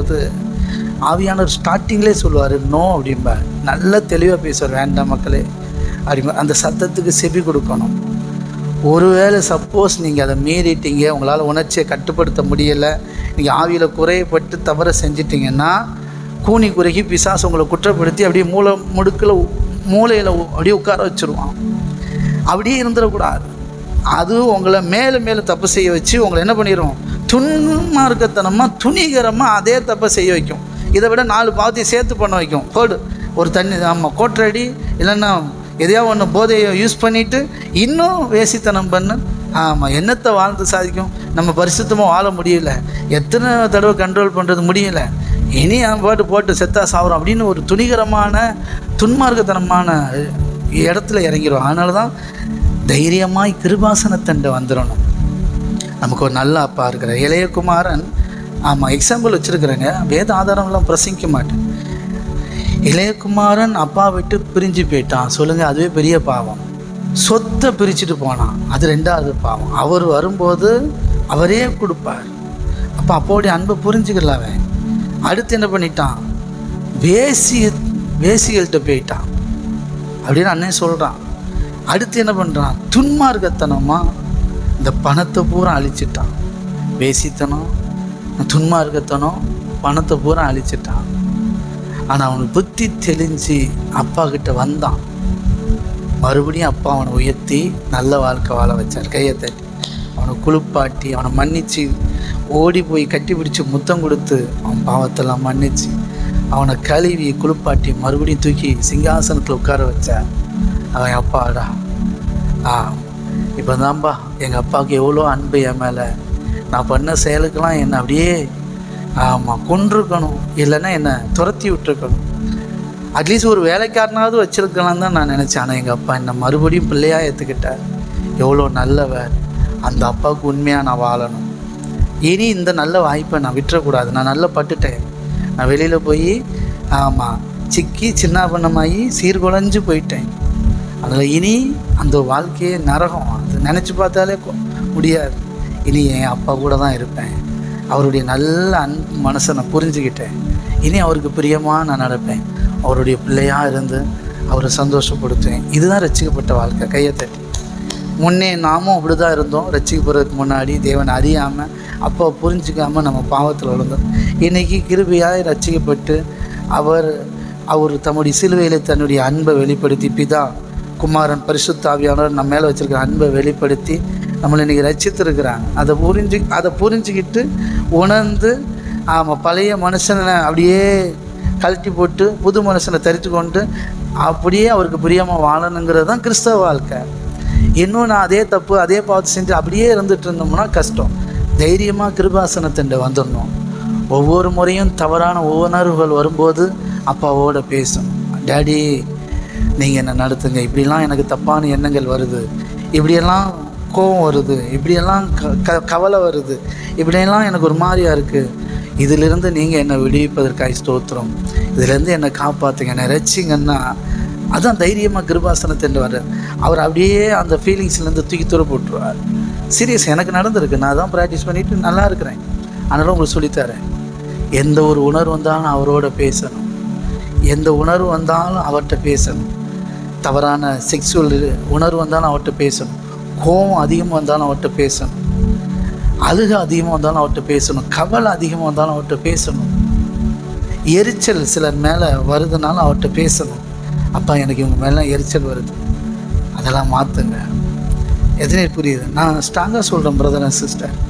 வரும்போது ஆவியானவர் ஸ்டார்டிங்லே சொல்லுவார் நோ அப்படிம்பார் நல்ல தெளிவாக பேசுவார் வேண்டாம் மக்களே. அப்படிம்பா. அந்த சத்தத்துக்கு செவி கொடுக்கணும். ஒருவேளை சப்போஸ் நீங்கள் அதை மீறிட்டீங்க உங்களால் உணர்ச்சியை கட்டுப்படுத்த முடியலை நீங்கள் ஆவியில் குறையப்பட்டு தவற செஞ்சிட்டிங்கன்னா கூனி குறுகி பிசாசு உங்களை குற்றப்படுத்தி அப்படியே மூளை முடுக்கில் மூளையில் அப்படியே உட்கார வச்சுருவான். அப்படியே இருந்துடக்கூடாது. அது உங்களை மேலே மேலே தப்பு செய்ய வச்சு உங்களை என்ன பண்ணிடுவோம் துன்மார்க்கத்தனமாக துணிகரமாக அதே தப்பை செய்ய வைக்கும். இதை விட நாலு பாவத்தையும் சேர்த்து பண்ண வைக்கும். கோடு. ஒரு தண்ணி ஆமாம் கோட்டரடி இல்லைன்னா எதையோ ஒன்று போதையை யூஸ் பண்ணிவிட்டு இன்னும் வேசித்தனம் பண்ணு ஆமாம் என்னத்தை வாழ்ந்து சாதிக்கும்? நம்ம பரிசுத்தமாக வாழ முடியல. எத்தனை தடவை கண்ட்ரோல் பண்ணுறது முடியல. இனி அவன் பாட்டு போட்டு செத்தா சாகுறோம் அப்படின்னு ஒரு துணிகரமான துன்மார்க்கத்தனமான இடத்துல இறங்கிடும் அதனால தான் தைரியமாய் கிருபாசனத்தண்டை வந்துடணும் நமக்கு ஒரு நல்ல அப்பா இருக்கிற இளையகுமாரன் ஆமாம் எக்ஸாம்பிள் வச்சுருக்குறேங்க. வேத ஆதாரம்லாம் பிரசங்கிக்க மாட்டேன். இளையகுமாரன் அப்பா விட்டு பிரிஞ்சு போயிட்டான். சொல்லுங்கள் அதுவே பெரிய பாவம். சொத்தை பிரிச்சுட்டு போனான். அது ரெண்டாவது பாவம். அவர் வரும்போது அவரே கொடுப்பார். அப்போ அப்போடைய அன்பை புரிஞ்சுக்கல அவன். அடுத்து என்ன பண்ணிட்டான்? வேசி வேசிகள்கிட்ட போயிட்டான். அப்படின்னு அண்ணன் சொல்கிறான் அடுத்து என்ன பண்ணுறான் துன்மார்க்கத்தனமாக இந்த பணத்தை பூரா அழிச்சிட்டான். வேசித்தனம் துன்மார்க்கத்தனம் பணத்தை பூரா அழிச்சிட்டான். ஆனால் அவனுக்கு புத்தி தெளிஞ்சு அப்பா கிட்ட வந்தான். மறுபடியும் அப்பா அவனை உயர்த்தி நல்ல வாழ்க்கை வாழ வச்சார். கையை தட்டி. அவனை குளிப்பாட்டி அவனை மன்னித்து ஓடி போய் கட்டி பிடிச்சி முத்தம் கொடுத்து அவன் பாவத்தெல்லாம் மன்னிச்சு அவனை கழுவி குளிப்பாட்டி மறுபடியும் தூக்கி சிங்காசனத்தில் உட்கார வச்சார். அவன் அப்பாடா. ஆ இப்போ தான்ப்பா எங்கள் அப்பாவுக்கு எவ்வளோ அன்பு என் மேலே. நான் பண்ண செயலுக்கெல்லாம் என்னை அப்படியே ஆமாம் கொண்டிருக்கணும் இல்லைன்னா என்னை துரத்தி விட்டுருக்கணும். அட்லீஸ்ட் ஒரு வேலைக்காரனாவது வச்சுருக்கலாம் தான் நான் நினச்சேன். ஆனால் எங்கள் அப்பா என்னை மறுபடியும் பிள்ளையாக ஏற்றுக்கிட்டார் எவ்வளோ நல்லவர். அந்த அப்பாவுக்கு உண்மையாக நான் வாழணும். இனி இந்த நல்ல வாய்ப்பை நான் விட்டுறக்கூடாது. நான் நல்லா பட்டுட்டேன். நான் வெளியில் போய் ஆமாம் சிக்கி சின்னாபண்ணமாகி சீர்குலைஞ்சு போயிட்டேன். அதில் இனி அந்த வாழ்க்கையே நரகம். நினச்சி பார்த்தாலே முடியாது. இனி என் அப்பா கூட தான் இருப்பேன். அவருடைய நல்ல அன் மனசை நான் புரிஞ்சுக்கிட்டேன். இனி அவருக்கு பிரியமாக நான் நடப்பேன். அவருடைய பிள்ளையாக இருந்து அவரை சந்தோஷப்படுத்துவேன். இதுதான் ரசிக்கப்பட்ட வாழ்க்கை. கையை தட்டி. முன்னே நாமும் அப்படி தான் இருந்தோம் ரசிக்கப்படுறதுக்கு முன்னாடி தேவனை அறியாமல் அப்போ புரிஞ்சுக்காமல் நம்ம பாவத்தில் விழுந்தோம். இன்றைக்கி கிருபியாக ரசிக்கப்பட்டு அவர் அவர் தம்முடைய சிலுவையில் தன்னுடைய அன்பை வெளிப்படுத்தி பிதா குமாரன் பரிசுத்தாவியானவர் நம்ம மேலே வச்சுருக்கிற அன்பை வெளிப்படுத்தி நம்மளை இன்றைக்கி ரசித்திருக்கிறாங்க அதை புரிஞ்சு அதை புரிஞ்சுக்கிட்டு உணர்ந்து ஆமாம் பழைய மனுஷனை அப்படியே கழட்டி போட்டு புது மனுஷனை தரித்து கொண்டு அப்படியே அவருக்கு பிரியமாக வாழணுங்கிறது தான் கிறிஸ்தவ வாழ்க்கை. இன்னும் நான் அதே தப்பு அதே பாவத்தை செஞ்சு அப்படியே இருந்துட்டு இருந்தோம்னா கஷ்டம். தைரியமாக கிருபாசனத்தின் வந்துடணும். ஒவ்வொரு முறையும் தவறான உணர்வுகள் வரும்போது அப்பாவோட பேசணும். டேடி நீங்கள் என்னை நடத்துங்க? இப்படிலாம் எனக்கு தப்பான எண்ணங்கள் வருது. இப்படியெல்லாம் கோபம் வருது. இப்படியெல்லாம் க க கவலை வருது. இப்படியெல்லாம் எனக்கு ஒரு மாதிரியாக இருக்குது இதிலிருந்து நீங்கள் என்னை விடுவிப்பதற்காக ஸ்தோத்திரம். இதிலேருந்து என்னை காப்பாற்றுங்க என்னை ரசிங்கன்னா அதுதான் தைரியமாக கிருபாசனத்தின் வர்றார். அவர் அப்படியே அந்த ஃபீலிங்ஸ்லேருந்து தூக்கி தூர போட்டுருவார். சீரியஸ் எனக்கு நடந்திருக்கு. நான் தான் ப்ராக்டிஸ் பண்ணிவிட்டு நல்லா இருக்கிறேன். அதனால் உங்களுக்கு சொல்லித்தரேன். எந்த ஒரு உணர்வு வந்தாலும் அவரோட பேசணும். எந்த உணர்வு வந்தாலும் அவர்கிட்ட பேசணும். தவறான செக்ஸுவல் உணர்வு வந்தாலும் அவர்கிட்ட பேசணும். கோபம் அதிகமாக வந்தாலும் அவர்கிட்ட பேசணும். அழுக அதிகமாக வந்தாலும் அவர்கிட்ட பேசணும். கவலை அதிகமாக வந்தாலும் அவர்கிட்ட பேசணும். எரிச்சல் சிலர் மேலே வருதுனாலும் அவர்கிட்ட பேசணும். அப்பா எனக்கு இவங்க மேலே எரிச்சல் வருது. அதெல்லாம் மாற்றுங்க எதனே புரியுது? நான் ஸ்ட்ராங்காக சொல்கிறேன் பிரதர் அண்ட் சிஸ்டர்